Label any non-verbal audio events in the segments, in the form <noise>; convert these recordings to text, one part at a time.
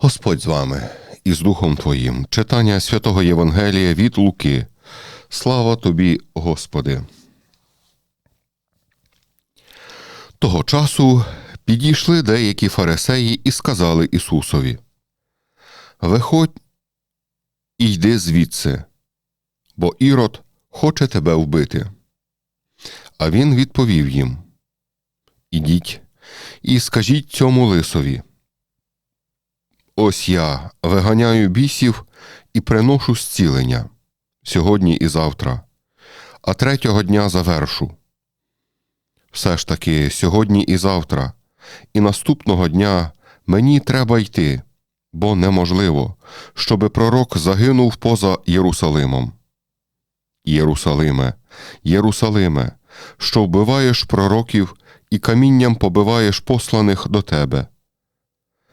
Господь з вами і з Духом Твоїм. Читання святого Євангелія від Луки. Слава тобі, Господи. Того часу підійшли деякі фарисеї і сказали Ісусові: Виходь і йди звідси, бо Ірод хоче тебе вбити. А він відповів їм: Ідіть і скажіть цьому лисові. Ось я виганяю бісів і приношу зцілення сьогодні і завтра, а третього дня завершу. Все ж таки, сьогодні і завтра, і наступного дня мені треба йти, бо неможливо, щоби пророк загинув поза Єрусалимом. Єрусалиме, Єрусалиме, що вбиваєш пророків і камінням побиваєш посланих до тебе.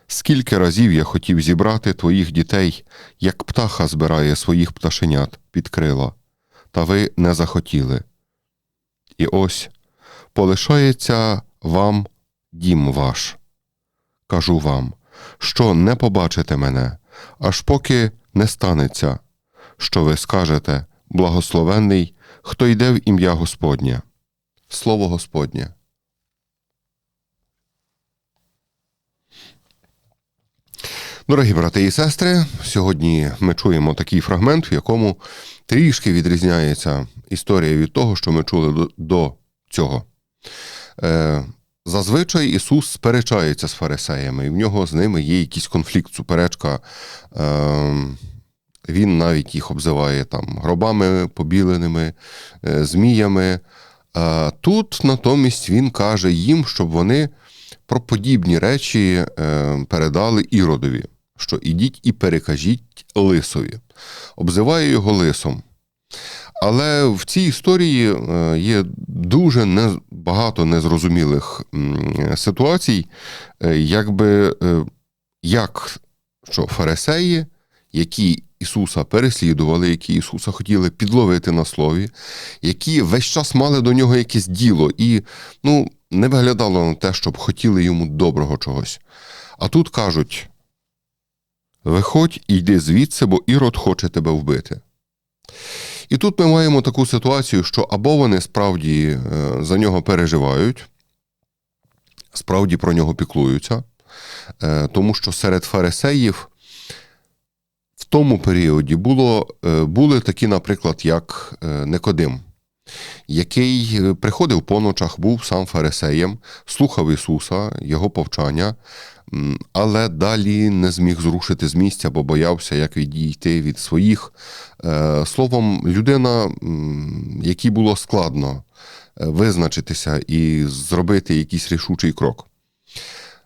Скільки разів я хотів зібрати твоїх дітей, як птаха збирає своїх пташенят під крила, та ви не захотіли. І ось полишається вам дім ваш. Кажу вам, що не побачите мене, аж поки не станеться, що ви скажете благословенний, хто йде в ім'я Господнє. Слово Господнє. Дорогі брати і сестри, сьогодні ми чуємо такий фрагмент, в якому трішки відрізняється історія від того, що ми чули до, цього. Зазвичай Ісус сперечається з фарисеями, і в нього з ними є якийсь конфлікт, суперечка. Е, він навіть їх обзиває там гробами побіленими, е, зміями. Тут натомість він каже їм, щоб вони про подібні речі е, передали Іродові що ідіть і перекажіть лисові, обзиває його лисом. Але в цій історії е, є дуже багато незрозумілих ситуацій, е, якби е, як що фарисеї, які Ісуса переслідували, які Ісуса хотіли підловити на слові, які весь час мали до нього якесь діло, і ну, не виглядало на те, щоб хотіли йому доброго чогось. А тут кажуть: Виходь і йди звідси, бо Ірод хоче тебе вбити. І тут ми маємо таку ситуацію, що або вони справді е, за нього переживають, справді про нього піклуються, е, тому що серед фарисеїв в тому періоді було, е, були такі, наприклад, як Никодим, який приходив по ночах, був сам фарисеєм, слухав Ісуса, Його повчання, але далі не зміг зрушити з місця, бо боявся, як відійти від своїх. Е, словом, людина, якій було складно е, визначитися і зробити якийсь рішучий крок.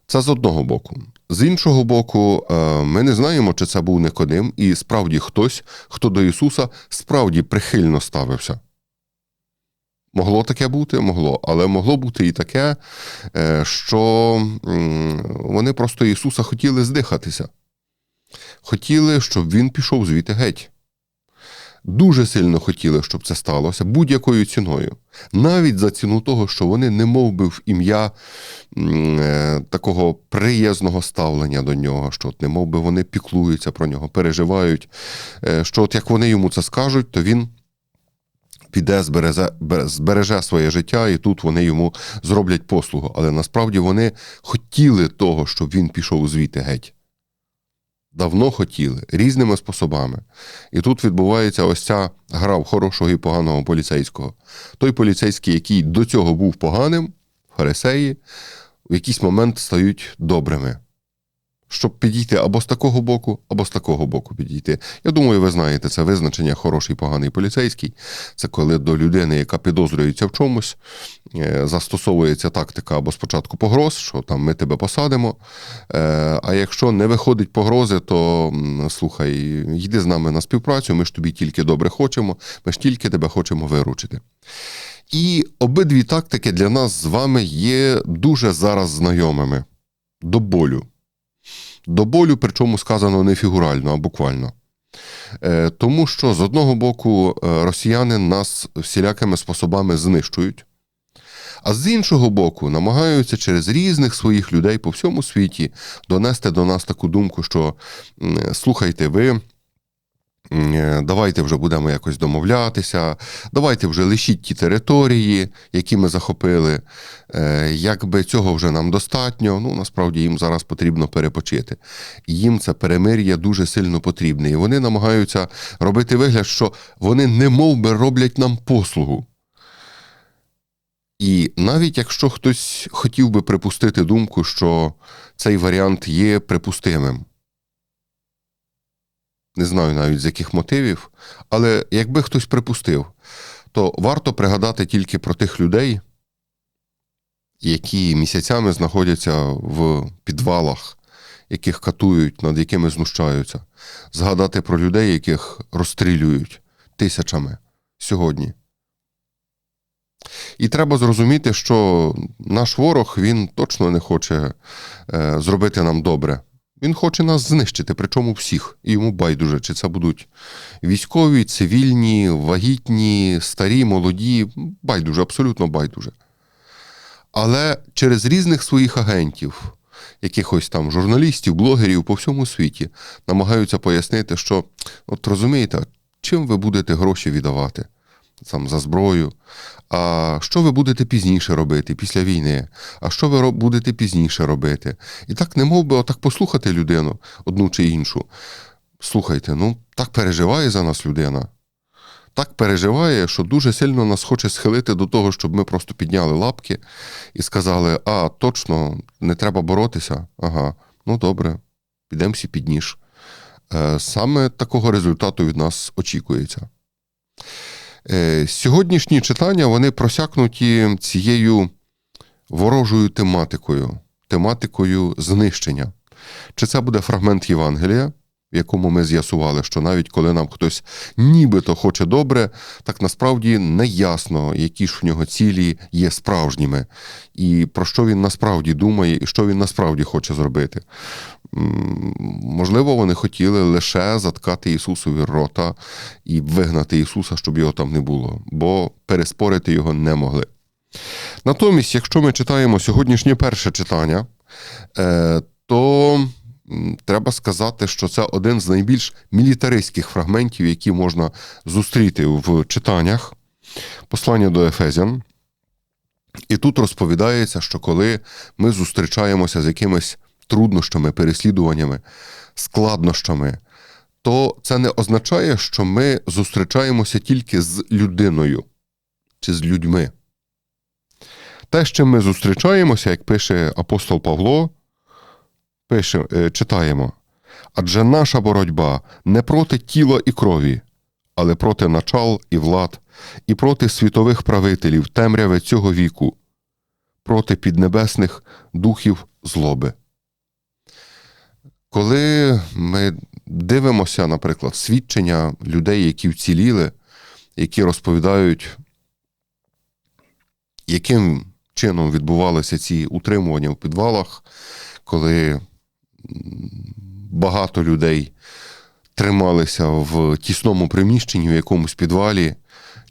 Це з одного боку. З іншого боку, е, ми не знаємо, чи це був Никодим, і справді хтось, хто до Ісуса справді прихильно ставився. Могло таке бути, могло, але могло бути і таке, е, що вони просто Ісуса хотіли здихатися. Хотіли, щоб Він пішов звідти геть. Дуже сильно хотіли, щоб це сталося будь-якою ціною. Навіть за ціну того, що вони не мов би в ім'я е, такого приязного ставлення до нього, що от не мов би вони піклуються про нього, переживають, е, що от як вони йому це скажуть, то він піде, збереже, збереже своє життя, і тут вони йому зроблять послугу. Але насправді вони хотіли того, щоб він пішов звідти геть. Давно хотіли різними способами. І тут відбувається ось ця гра в хорошого і поганого поліцейського. Той поліцейський, який до цього був поганим, фарисеї, в якийсь момент стають добрими щоб підійти або з такого боку, або з такого боку підійти. Я думаю, ви знаєте це визначення хороший, поганий поліцейський. Це коли до людини, яка підозрюється в чомусь, е, застосовується тактика або спочатку погроз, що там ми тебе посадимо. Е, а якщо не виходить погрози, то слухай, йди з нами на співпрацю, ми ж тобі тільки добре хочемо, ми ж тільки тебе хочемо виручити. І обидві тактики для нас з вами є дуже зараз знайомими до болю до болю, причому сказано не фігурально, а буквально. Е, Тому що з одного боку е, росіяни нас всілякими способами знищують, а з іншого боку, намагаються через різних своїх людей по всьому світі донести до нас таку думку, що слухайте, ви. Е, Давайте вже будемо якось домовлятися, давайте вже лишіть ті території, які ми захопили. Е, Якби цього вже нам достатньо, ну насправді їм зараз потрібно перепочити. Їм це перемир'я дуже сильно потрібне. І вони намагаються робити вигляд, що вони не мов би роблять нам послугу. І навіть якщо хтось хотів би припустити думку, що цей варіант є припустимим, не знаю навіть з яких мотивів, але якби хтось припустив, то варто пригадати тільки про тих людей, які місяцями знаходяться в підвалах, яких катують, над якими знущаються, згадати про людей, яких розстрілюють тисячами сьогодні. І треба зрозуміти, що наш ворог він точно не хоче е, зробити нам добре. Він хоче нас знищити, причому всіх. І йому байдуже, чи це будуть військові, цивільні, вагітні, старі, молоді, байдуже, абсолютно байдуже. Але через різних своїх агентів, якихось там журналістів, блогерів по всьому світі намагаються пояснити, що, от розумієте, чим ви будете гроші віддавати там, за зброю, а що ви будете пізніше робити після війни? А що ви будете пізніше робити? І так не мов би отак послухати людину, одну чи іншу. Слухайте, ну так переживає за нас людина. Так переживає, що дуже сильно нас хоче схилити до того, щоб ми просто підняли лапки і сказали: а, точно, не треба боротися. Ага, ну добре, підемо всі під ніж. Е, Саме такого результату від нас очікується. Е, Сьогоднішні читання вони просякнуті цією ворожою тематикою, тематикою знищення. Чи це буде фрагмент Євангелія, в якому ми з'ясували, що навіть коли нам хтось нібито хоче добре, так насправді не ясно, які ж в нього цілі є справжніми, і про що він насправді думає, і що він насправді хоче зробити. Можливо, вони хотіли лише заткати Ісусові рота і вигнати Ісуса, щоб його там не було, бо переспорити його не могли. Натомість, якщо ми читаємо сьогоднішнє перше читання, е, то треба сказати, що це один з найбільш мілітаристських фрагментів, які можна зустріти в читаннях послання до Ефезян. І тут розповідається, що коли ми зустрічаємося з якимись труднощами, переслідуваннями, складнощами, то це не означає, що ми зустрічаємося тільки з людиною чи з людьми. Те, з чим ми зустрічаємося, як пише апостол Павло, пише, е, читаємо. Адже наша боротьба не проти тіла і крові, але проти начал і влад, і проти світових правителів темряви цього віку, проти піднебесних духів злоби. Коли ми дивимося, наприклад, свідчення людей, які вціліли, які розповідають, яким чином відбувалися ці утримування в підвалах, коли багато людей трималися в тісному приміщенні, в якомусь підвалі.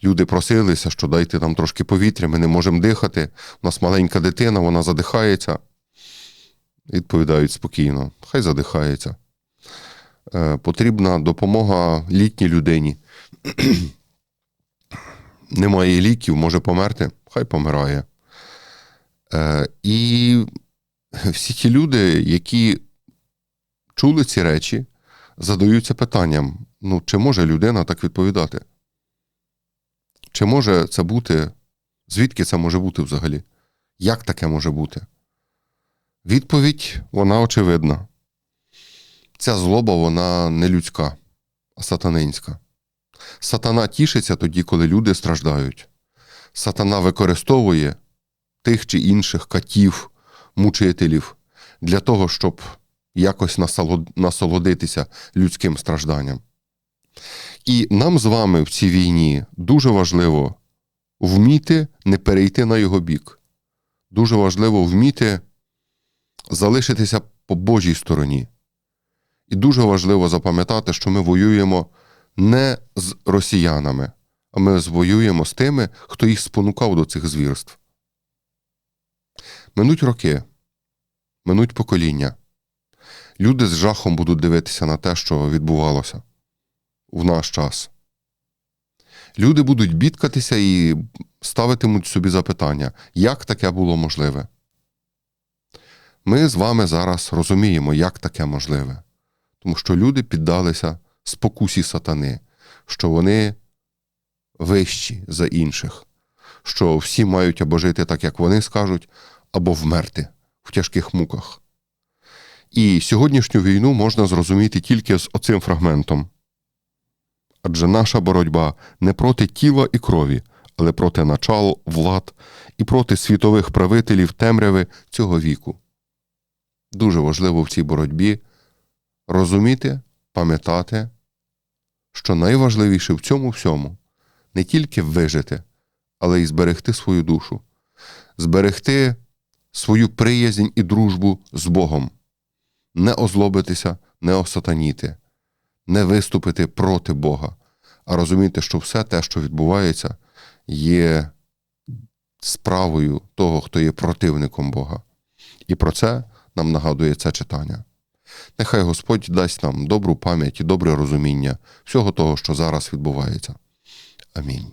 Люди просилися, що дайте нам трошки повітря, ми не можемо дихати. У нас маленька дитина, вона задихається. Відповідають спокійно, хай задихається. Е, потрібна допомога літній людині. <clears throat> Немає ліків, може померти, хай помирає. Е, і всі ті люди, які чули ці речі, задаються питанням: ну, чи може людина так відповідати? Чи може це бути? Звідки це може бути взагалі? Як таке може бути? Відповідь вона очевидна. Ця злоба вона не людська, а сатанинська. Сатана тішиться тоді, коли люди страждають. Сатана використовує тих чи інших катів, мучителів для того, щоб якось насолодитися людським стражданням. І нам з вами в цій війні дуже важливо вміти не перейти на його бік. Дуже важливо вміти залишитися по Божій стороні І дуже важливо запам'ятати, що ми воюємо не з росіянами, а ми воюємо з тими, хто їх спонукав до цих звірств. Минуть роки, минуть покоління. Люди з жахом будуть дивитися на те, що відбувалося в наш час. Люди будуть бідкатися і ставитимуть собі запитання, як таке було можливе. Ми з вами зараз розуміємо, як таке можливе, тому що люди піддалися спокусі сатани, що вони вищі за інших, що всі мають або жити так, як вони скажуть, або вмерти в тяжких муках. І сьогоднішню війну можна зрозуміти тільки з оцим фрагментом. Адже наша боротьба не проти тіла і крові, але проти начал, влад і проти світових правителів темряви цього віку. Дуже важливо в цій боротьбі розуміти, пам'ятати, що найважливіше в цьому всьому не тільки вижити, але й зберегти свою душу, зберегти свою приязнь і дружбу з Богом, не озлобитися, не осатаніти, не виступити проти Бога, а розуміти, що все те, що відбувається, є справою того, хто є противником Бога. І про це нам нагадує це читання. Нехай Господь дасть нам добру пам'ять і добре розуміння всього того, що зараз відбувається. Амінь.